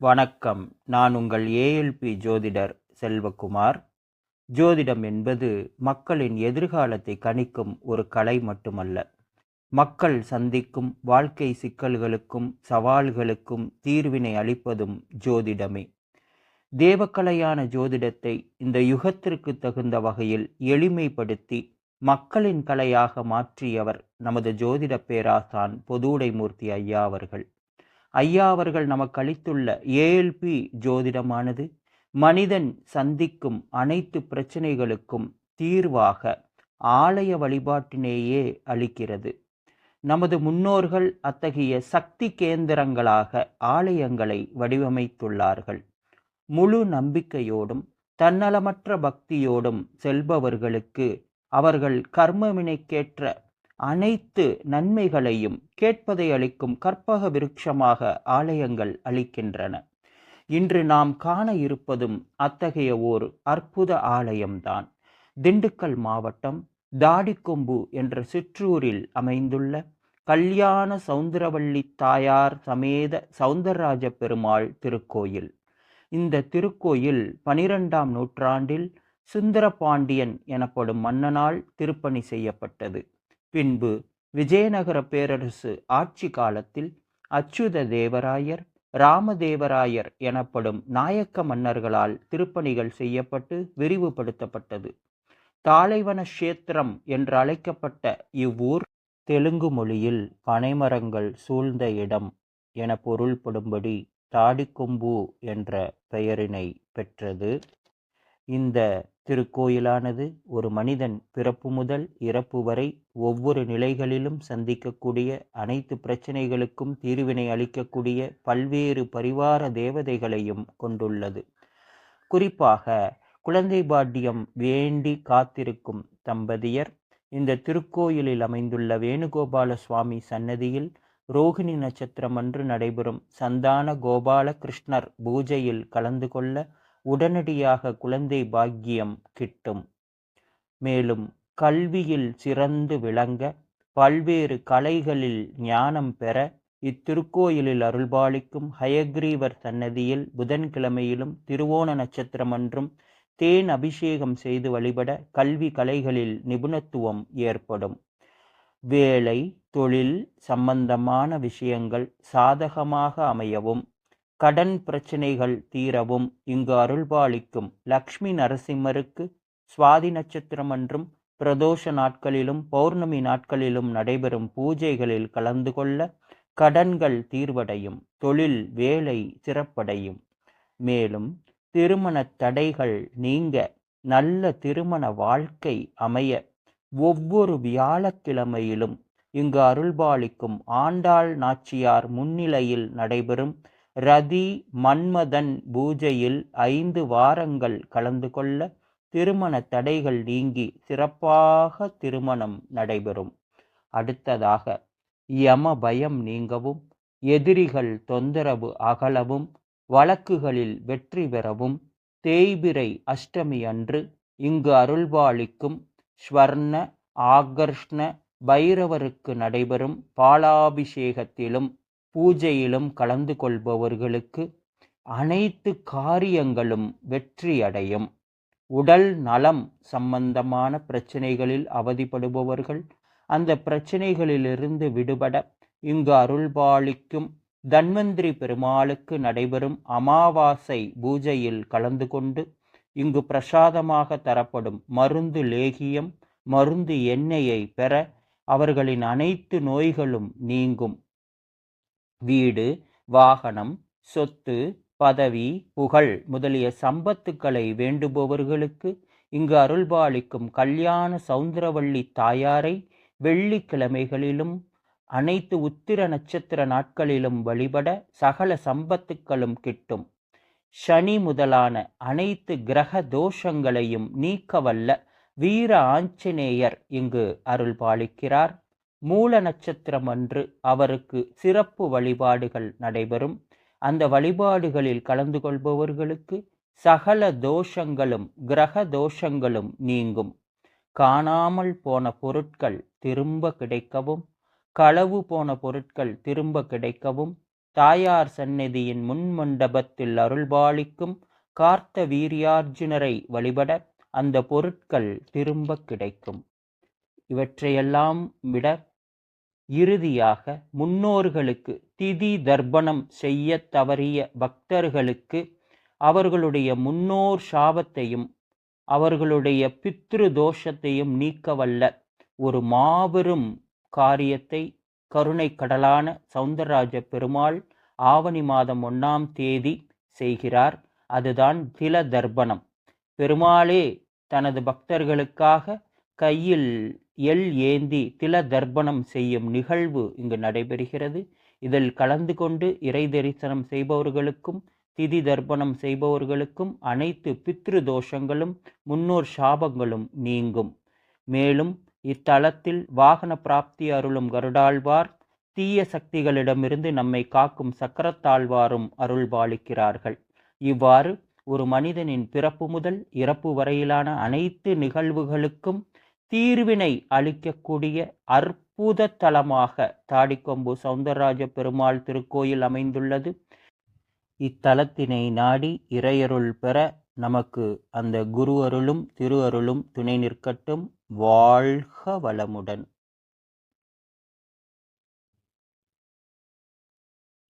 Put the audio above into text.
வணக்கம். நான் உங்கள் ஏஎல்பி ஜோதிடர் செல்வகுமார். ஜோதிடம் என்பது மக்களின் எதிர்காலத்தை கணிக்கும் ஒரு கலை மட்டுமல்ல. மக்கள் சந்திக்கும் வாழ்க்கை சிக்கல்களுக்கும் சவால்களுக்கும் தீர்வினை அளிப்பதும் ஜோதிடமே. தேவக்கலையான ஜோதிடத்தை இந்த யுகத்திற்கு தகுந்த வகையில் எளிமைப்படுத்தி மக்களின் கலையாக மாற்றியவர் நமது ஜோதிட பேராசான் பொதுவுடைமூர்த்தி ஐயா அவர்கள். ஐயா அவர்கள் நமக்கு அளித்துள்ள ஏஎல்பி ஜோதிடமானது மனிதன் சந்திக்கும் அனைத்து பிரச்சனைகளுக்கும் தீர்வாக ஆலய வழிபாட்டினேயே அளிக்கிறது. நமது முன்னோர்கள் அத்தகைய சக்தி கேந்திரங்களாக ஆலயங்களை வடிவமைத்துள்ளார்கள். முழு நம்பிக்கையோடும் தன்னலமற்ற பக்தியோடும் செல்பவர்களுக்கு அவர்கள் கர்மவினைக்கேற்ற அனைத்து நன்மைகளையும் கேட்பதை அளிக்கும் கற்பக விருட்சமாக ஆலயங்கள் அளிக்கின்றன. இன்று நாம் காண இருப்பதும் அத்தகைய ஓர் அற்புத ஆலயம்தான். திண்டுக்கல் மாவட்டம் தாடிக்கொம்பு என்ற சிற்றூரில் அமைந்துள்ள கல்யாண சவுந்தரவள்ளி தாயார் சமேத சவுந்தரராஜ பெருமாள் திருக்கோயில். இந்த திருக்கோயில் பனிரெண்டாம் நூற்றாண்டில் சுந்தரபாண்டியன் எனப்படும் மன்னனால் திருப்பணி செய்யப்பட்டது. பின்பு விஜயநகர பேரரசு ஆட்சி காலத்தில் அச்சுத தேவராயர் ராமதேவராயர் எனப்படும் நாயக்க மன்னர்களால் திருப்பணிகள் செய்யப்பட்டு விரிவுபடுத்தப்பட்டது. தாளைவன கஷேத்திரம் என்று அழைக்கப்பட்ட இவ்வூர் தெலுங்கு மொழியில் பனைமரங்கள் சூழ்ந்த இடம் என பொருள்படும்படி தாடிக்கொம்பு என்ற பெயரினை பெற்றது. இந்த திருக்கோயிலானது ஒரு மனிதன் பிறப்பு முதல் இறப்பு வரை ஒவ்வொரு நிலைகளிலும் சந்திக்கக்கூடிய அனைத்து பிரச்சனைகளுக்கும் தீர்வினை அளிக்கக்கூடிய பல்வேறு பரிவார தேவதைகளையும் கொண்டுள்ளது. குறிப்பாக குழந்தை பாட்டியம் வேண்டி காத்திருக்கும் தம்பதியர் இந்த திருக்கோயிலில் அமைந்துள்ள வேணுகோபால சுவாமி சன்னதியில் ரோகிணி நட்சத்திரம் அன்று நடைபெறும் சந்தான கோபால கிருஷ்ணர் பூஜையில் கலந்து கொள்ள உடனடியாக குழந்தை பாக்கியம் கிட்டும். மேலும் கல்வியில் சிறந்து விளங்க பல்வேறு கலைகளில் ஞானம் பெற இத்திருக்கோயிலில் அருள்பாலிக்கும் ஹயக்ரீவர் சன்னதியில் புதன்கிழமையிலும் திருவோண நட்சத்திரமன்றும் தேன் அபிஷேகம் செய்து வழிபட கல்வி கலைகளில் நிபுணத்துவம் ஏற்படும். வேலை தொழில் சம்பந்தமான விஷயங்கள் சாதகமாக அமையவும் கடன் பிரச்சினைகள் தீரவும் இங்கு அருள்பாலிக்கும் லக்ஷ்மி நரசிம்மருக்கு சுவாதி நட்சத்திரம் அன்றும் பிரதோஷ நாட்களிலும் பௌர்ணமி நாட்களிலும் நடைபெறும் பூஜைகளில் கலந்து கொள்ள கடன்கள் தீர்வடையும் தொழில் வேலை சிறப்படையும். மேலும் திருமண தடைகள் நீங்க நல்ல திருமண வாழ்க்கை அமைய ஒவ்வொரு வியாழக்கிழமையிலும் இங்கு அருள்பாலிக்கும் ஆண்டாள் நாச்சியார் முன்னிலையில் நடைபெறும் ரதி மன்மதன் பூஜையில் ஐந்து வாரங்கள் கலந்து கொள்ள திருமண தடைகள் நீங்கி சிறப்பாக திருமணம் நடைபெறும். அடுத்ததாக யம பயம் நீங்கவும் எதிரிகள் தொந்தரவு அகலவும் வழக்குகளில் வெற்றி பெறவும் தேய்பிரை அஷ்டமி அன்று இங்கு அருள்பாலிக்கும் ஸ்வர்ண ஆகர்ஷ்ண பைரவருக்கு நடைபெறும் பாலாபிஷேகத்திலும் பூஜையிலும் கலந்து கொள்பவர்களுக்கு அனைத்து காரியங்களும் வெற்றியடையும். உடல் நலம் சம்பந்தமான பிரச்சனைகளில் அவதிப்படுபவர்கள் அந்த பிரச்சனைகளிலிருந்து விடுபட இங்கு அருள்பாலிக்கும் தன்வந்திரி பெருமாளுக்கு நடைபெறும் அமாவாசை பூஜையில் கலந்து கொண்டு இங்கு பிரசாதமாக தரப்படும் மருந்து லேகியம் மருந்து எண்ணெயை பெற அவர்களின் அனைத்து நோய்களும் நீங்கும். வீடு வாகனம் சொத்து பதவி புகழ் முதலிய சம்பத்துக்களை வேண்டுபவர்களுக்கு இங்கு அருள்பாலிக்கும் கல்யாண சௌந்தரவள்ளி தாயாரை வெள்ளிக்கிழமைகளிலும் அனைத்து உத்திர நட்சத்திர நாட்களிலும் வழிபட சகல சம்பத்துக்களும் கிட்டும். சனி முதலான அனைத்து கிரக தோஷங்களையும் நீக்கவல்ல வீர ஆஞ்சநேயர் இங்கு அருள் பாலிக்கிறார் மூல நட்சத்திரம் அன்று அவருக்கு சிறப்பு வழிபாடுகள் நடைபெறும். அந்த வழிபாடுகளில் கலந்து கொள்பவர்களுக்கு சகல தோஷங்களும் கிரக தோஷங்களும் நீங்கும். காணாமல் போன பொருட்கள் திரும்ப கிடைக்கவும் களவு போன பொருட்கள் திரும்ப கிடைக்கவும் தாயார் சந்நிதியின் முன்மண்டபத்தில் அருள்பாலிக்கும் கார்த்த வீரியார்ஜுனரை வழிபட அந்த பொருட்கள் திரும்ப கிடைக்கும். இவற்றையெல்லாம் விட இறுதியாக முன்னோர்களுக்கு திதி தர்ப்பணம் செய்ய தவறிய பக்தர்களுக்கு அவர்களுடைய முன்னோர் சாபத்தையும் அவர்களுடைய பித்ரு தோஷத்தையும் நீக்கவல்ல ஒரு மாபெரும் காரியத்தை கருணை கடலான சவுந்தரராஜ பெருமாள் ஆவணி மாதம் ஒன்றாம் தேதி செய்கிறார். அதுதான் தில தர்ப்பணம். பெருமாளே தனது பக்தர்களுக்காக கையில் எல் ஏந்தி தில தர்ப்பணம் செய்யும் நிகழ்வு இங்கு நடைபெறுகிறது. இதில் கலந்து கொண்டு இறை தரிசனம் செய்பவர்களுக்கும் திதி தர்ப்பணம் செய்பவர்களுக்கும் அனைத்து பித்ரு தோஷங்களும் முன்னோர் சாபங்களும் நீங்கும். மேலும் இத்தலத்தில் வாகன பிராப்தி அருளும் கருடாழ்வார் தீய சக்திகளிடமிருந்து நம்மை காக்கும் சக்கரத்தாழ்வாரும் அருள்பாலிக்கிறார்கள். இவ்வாறு ஒரு மனிதனின் பிறப்பு முதல் இறப்பு வரையிலான அனைத்து நிகழ்வுகளுக்கும் தீர்வினை அளிக்கக்கூடிய அற்புத தலமாக தாடிக்கொம்பு சவுந்தரராஜ பெருமாள் திருக்கோயில் அமைந்துள்ளது. இத்தலத்தினை நாடி இறையருள் பெற நமக்கு அந்த குரு அருளும் திரு அருளும் துணை நிற்கட்டும். வாழ்க வளமுடன்.